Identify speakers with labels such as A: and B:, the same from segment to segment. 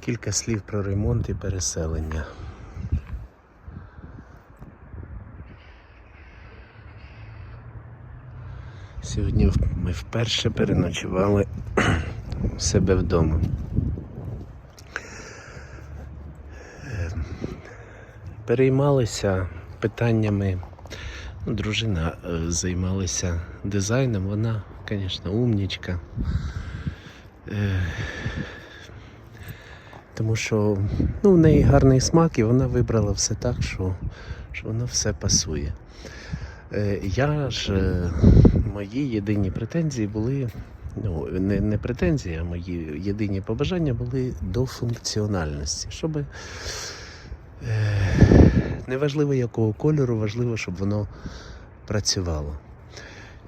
A: Кілька слів про ремонт і переселення. Сьогодні ми вперше переночували у себе вдома. Е, Переймалися питаннями. Ну, дружина е, займалася дизайном, вона, звісно, умнічка. Тому що ну, в неї гарний смак і вона вибрала все так, що, що воно все пасує. Е, Я ж е, мої єдині претензії були. Ну, не, не претензії, а мої єдині побажання були до функціональності. Щоб е, неважливо якого кольору, важливо, щоб воно працювало.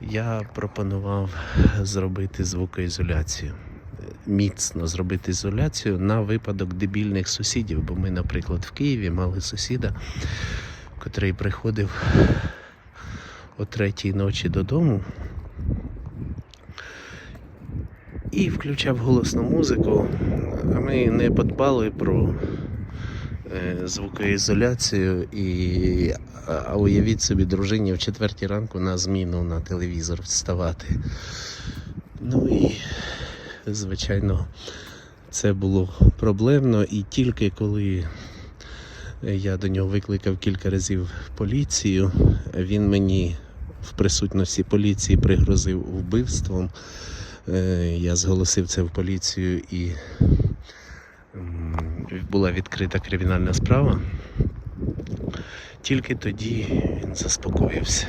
A: Я пропонував зробити звукоізоляцію. Міцно зробити ізоляцію на випадок дебільних сусідів, бо ми, наприклад, в Києві мали сусіда, котрий приходив о третій ночі додому і включав голосну музику, а ми не подбали про е, звукоізоляцію і а уявіть собі дружині в четвертій ранку на зміну на телевізор вставати. Ну і звичайно, це було проблемно, і тільки коли я до нього викликав кілька разів поліцію, він мені в присутності поліції пригрозив вбивством. Е, Я зголосив це в поліцію і була відкрита кримінальна справа. Тільки тоді він заспокоївся.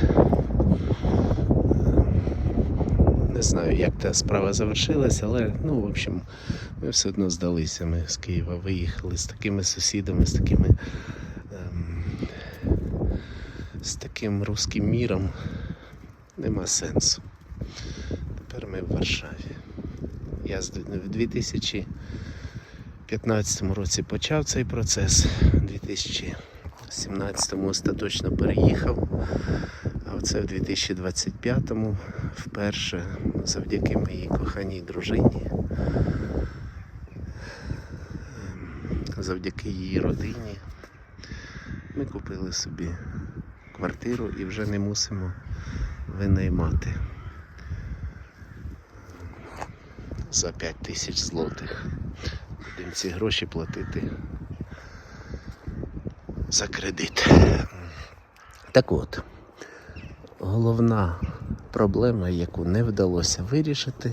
A: Не знаю, як та справа завершилась, але ну, в общем, ми все одно здалися. Ми з Києва виїхали з такими сусідами, з такими ем, з таким руським міром. Нема сенсу. Тепер ми в Варшаві. Я в 2015 році почав цей процес, у 2017 остаточно переїхав, оце в 2025-му вперше завдяки моїй коханій дружині, ем, завдяки її родині, ми купили собі квартиру і вже не мусимо винаймати за 5 тисяч злотих. Будемо ці гроші платити за кредит. Так от, головна проблема, яку не вдалося вирішити,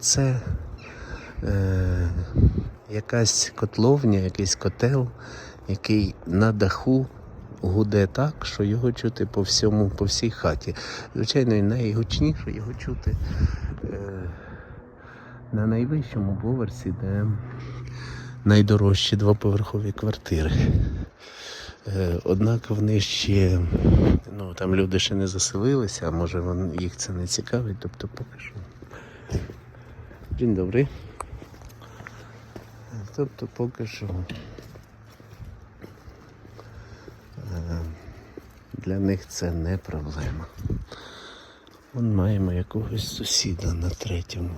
A: це е, якась котловня, якийсь котел, який на даху гуде так, що його чути по всьому, по всій хаті. Звичайно, найгучніше його чути е, на найвищому поверсі, де найдорожчі двоповерхові квартири. Е, Однак вони ще, ну там люди ще не заселилися, а може вон, їх це не цікавить, тобто поки що. Dzień dobry. Тобто поки що е, для них це не проблема. Вон маємо якогось сусіда на третьому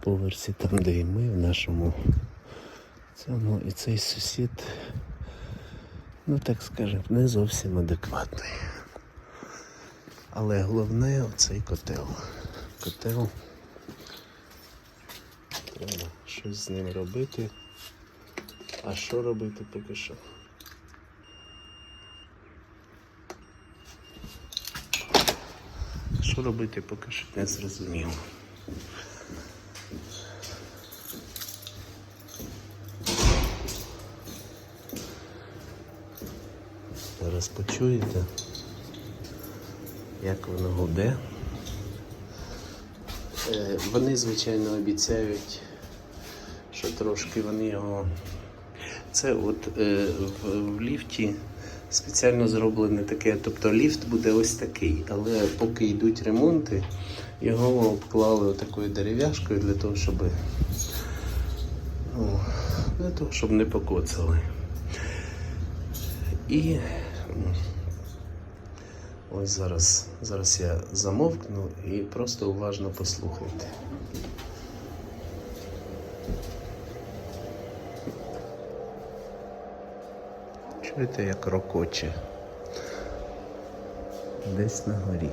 A: поверсі, там де і ми в нашому цьому і цей сусід, ну так скажемо, не зовсім адекватний. Але головне оцей котел. Котел. Треба щось з ним робити. А що робити поки що? Що робити поки що не зрозуміло. Зараз почуєте, як воно гуде. Е, Вони, звичайно, обіцяють, що трошки вони його. Це от е, в, в ліфті спеціально зроблене таке, тобто ліфт буде ось такий, але поки йдуть ремонти, його обклали такою дерев'яшкою для того, щоб ну, для того, щоб не покоцали. І ось зараз зараз я замовкну і просто уважно послухайте. Чуєте, як рокоче десь на горі.